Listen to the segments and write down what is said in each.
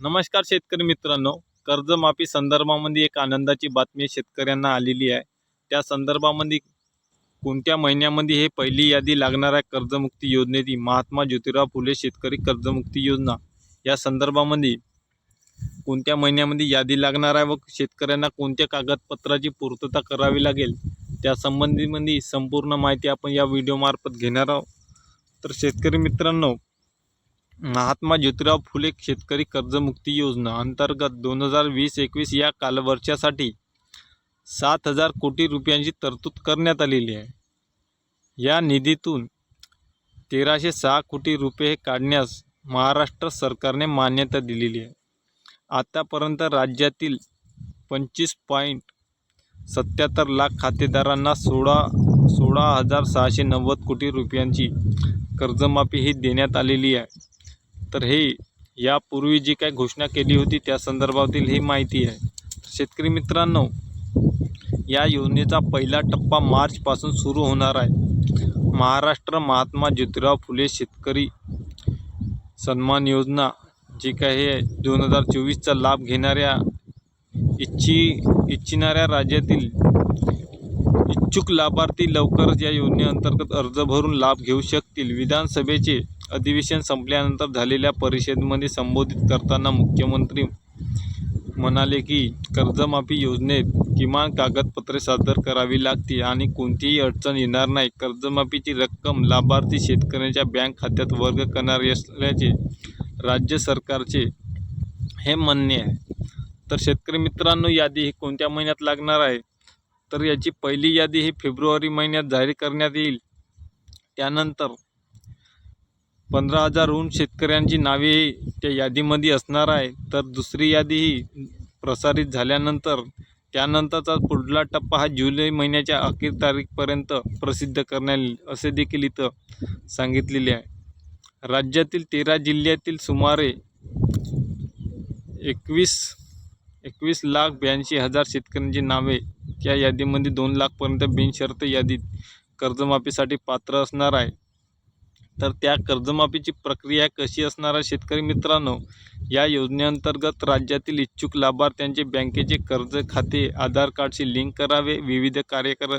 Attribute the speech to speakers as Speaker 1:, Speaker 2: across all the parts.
Speaker 1: नमस्कार शेतकरी मित्रांनो. कर्जमाफी संदर्भामध्ये एक आनंदाची बातमी शेतकऱ्यांना आलेली आहे. त्या संदर्भामध्ये कोणत्या महिन्यामध्ये हे पहिली यादी लागणार आहे? कर्जमुक्ती योजनेची महात्मा ज्योतिराव फुले शेतकरी कर्जमुक्ती योजना. या संदर्भामध्ये कोणत्या महिन्यामध्ये यादी लागणार आहे व शेतकऱ्यांना कोणत्या कागदपत्राची पूर्तता करावी लागेल? त्या संबंधीमध्ये संपूर्ण माहिती आपण या व्हिडिओमार्फत घेणार आहोत. तर शेतकरी मित्रांनो महात्मा ज्योतिराव फुले शेतकरी कर्जमुक्ती योजना अंतर्गत दोन हजार वीस एकवीस या कालवर्षासाठी सात हजार कोटी रुपयांची तरतूद करण्यात आलेली आहे. या निधीतून तेराशे सहा कोटी रुपये काढण्यास महाराष्ट्र सरकारने मान्यता दिलेली आहे. आतापर्यंत राज्यातील पंचवीस पॉईंट सत्याहत्तर लाख खातेदारांना सोळा सोळा हजार सहाशे नव्वद कोटी रुपयांची कर्जमाफी ही देण्यात आलेली आहे. तर हे यापूर्वी जी काय घोषणा केली होती त्या संदर्भातील ही माहिती आहे. शेतकरी मित्रांनो या योजनेचा पहिला टप्पा मार्चपासून सुरू होणार आहे. महाराष्ट्र महात्मा ज्योतिराव फुले शेतकरी सन्मान योजना जी काय हे दोन हजार चोवीसचा लाभ घेणाऱ्या इच्छी इच्छिणाऱ्या राज्यातील इच्छुक लाभार्थी लवकरच या योजनेअंतर्गत अर्ज भरून लाभ घेऊ शकतील. विधानसभेचे अधिवेशन संपल्यानंतर झालेल्या परिषदेमध्ये संबोधित करताना मुख्यमंत्री म्हणाले की कर्जमाफी योजनेत किमान कागदपत्रे सादर करावी लागतील आणि कोणतीही अडचण येणार नाही. कर्जमाफीची रक्कम लाभार्थी शेतकऱ्यांच्या बँक खात्यात वर्ग करणार असल्याचे राज्य सरकारचे हे म्हणणे आहे. तर शेतकरी मित्रांनो यादी ही कोणत्या महिन्यात लागणार आहे? तर याची पहिली यादी ही फेब्रुवारी महिन्यात जाहीर करण्यात येईल. त्यानंतर पंधरा हजारहून शेतकऱ्यांची नावे त्या यादीमध्ये असणार आहे. तर दुसरी यादी ही प्रसारित झाल्यानंतर त्यानंतरचा पुढला टप्पा हा जुलै महिन्याच्या अखेर तारीखपर्यंत प्रसिद्ध करण्यात येईल असे देखील इथं सांगितलेले आहे. राज्यातील तेरा जिल्ह्यातील सुमारे एकवीस एकवीस लाख ब्याऐंशी हजार शेतकऱ्यांची नावे या यादीमध्ये दोन लाखपर्यंत बिनशर्त यादीत कर्जमाफीसाठी पात्र असणार आहे. तर त्या कर्जमाफीची प्रक्रिया कशी असणार आहे शेतकरी मित्रांनो? या योजनेअंतर्गत राज्यातील इच्छुक लाभार्थ्यांचे बँकेचे कर्ज खाते आधार कार्डशी लिंक करावे विविध कार्यकर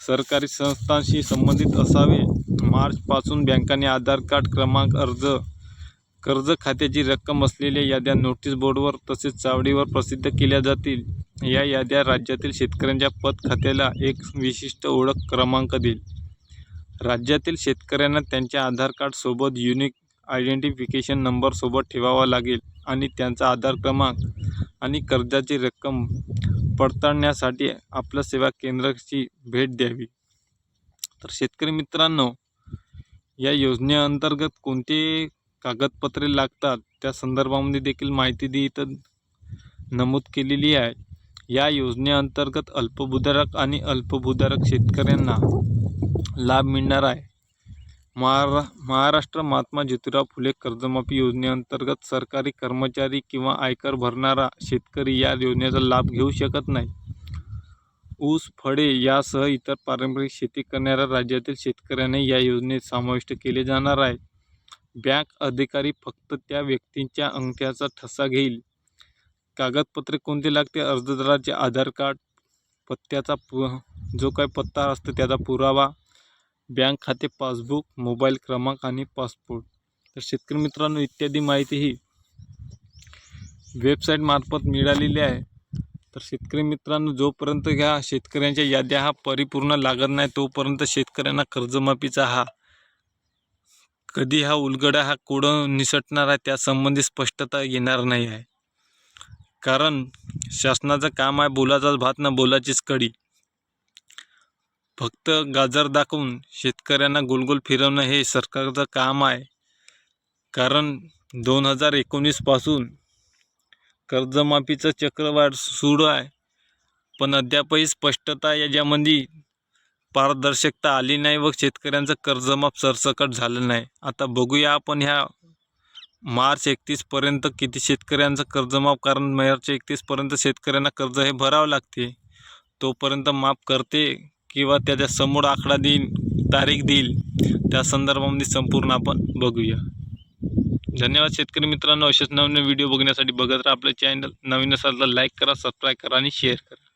Speaker 1: सरकारी संस्थांशी संबंधित असावे. मार्चपासून बँकांनी आधार कार्ड क्रमांक अर्ज कर्ज खात्याची रक्कम असलेल्या याद्या नोटीस बोर्डवर तसेच चावडीवर प्रसिद्ध केल्या जातील. या याद्या राज्यातील शेतकऱ्यांच्या पत खात्याला एक विशिष्ट ओळख क्रमांक देईल. राज्यातील शेतकऱ्यांना त्यांच्या आधार कार्डसोबत युनिक आयडेंटिफिकेशन नंबरसोबत ठेवावा लागेल आणि त्यांचा आधार क्रमांक आणि कर्जाची रक्कम पडताळण्यासाठी आपल्या सेवा केंद्राची भेट द्यावी. तर शेतकरी मित्रांनो या योजनेअंतर्गत कोणते कागदपत्रे लागतात? त्या संदर्भामध्ये देखील माहिती दी इथं नमूद केलेली आहे. या योजनेअंतर्गत अल्पभूधारक आणि अल्पभूधारक शेतकऱ्यांना लाभ मिळणार आहे. महारा महाराष्ट्र महात्मा ज्योतिराव फुले कर्जमाफी योजनेअंतर्गत सरकारी कर्मचारी किंवा आयकर भरणारा शेतकरी या योजनेचा लाभ घेऊ शकत नाही. ऊस फळे यासह इतर पारंपरिक शेती करणाऱ्या राज्यातील शेतकऱ्यांना या योजनेत समाविष्ट केले जाणार आहे. बँक अधिकारी फक्त त्या व्यक्तींच्या अंगठ्याचा ठसा घेईल. कागदपत्रे कोणते लागते? अर्जदाराचे आधार कार्ड पत्त्याचा पु जो काही पत्ता असतो त्याचा पुरावा बँक खाते पासबुक मोबाईल क्रमांक आणि पासपोर्ट. तर शेतकरी मित्रांनो इत्यादी माहिती ही वेबसाईटमार्फत मिळालेली आहे. तर शेतकरी मित्रांनो जोपर्यंत ह्या शेतकऱ्यांच्या याद्या हा परिपूर्ण लागत नाही तोपर्यंत शेतकऱ्यांना कर्जमाफीचा हा कधी हा उलगडा हा कोडं निसटणार आहे त्यासंबंधी स्पष्टता येणार नाही आहे. कारण शासनाचं काम आहे बोलाचाच भात ना बोलाचीच कडी. फक्त गाजर दाखवून शेतकऱ्यांना गोलगोल फिरवणं हे सरकारचं काम आहे. कारण दोन हजार एकोणीसपासून कर्जमाफीचं चक्रवाढ सुरू आहे. पण अद्यापही स्पष्टता याच्यामध्ये पारदर्शकता आली नाही व शेतकऱ्यांचं कर्जमाफ सरसकट झालं नाही. आता बघूया आपण ह्या मार्च एकतीसपर्यंत किती शेतकऱ्यांचं कर्जमाफ कारण मार्च एकतीसपर्यंत शेतकऱ्यांना कर्ज हे भरावं लागते. तोपर्यंत माफ करते किंवा त्याच्यासमोर आकडा देईल तारीख देईल. त्या संदर्भामध्ये संपूर्ण आपण बघूया. धन्यवाद शेतकरी मित्रांनो. असेच नवीन व्हिडिओ बघण्यासाठी बघत राहा आपलं चॅनल नवीन असाल तर लाईक करा सबस्क्राईब करा आणि शेअर करा.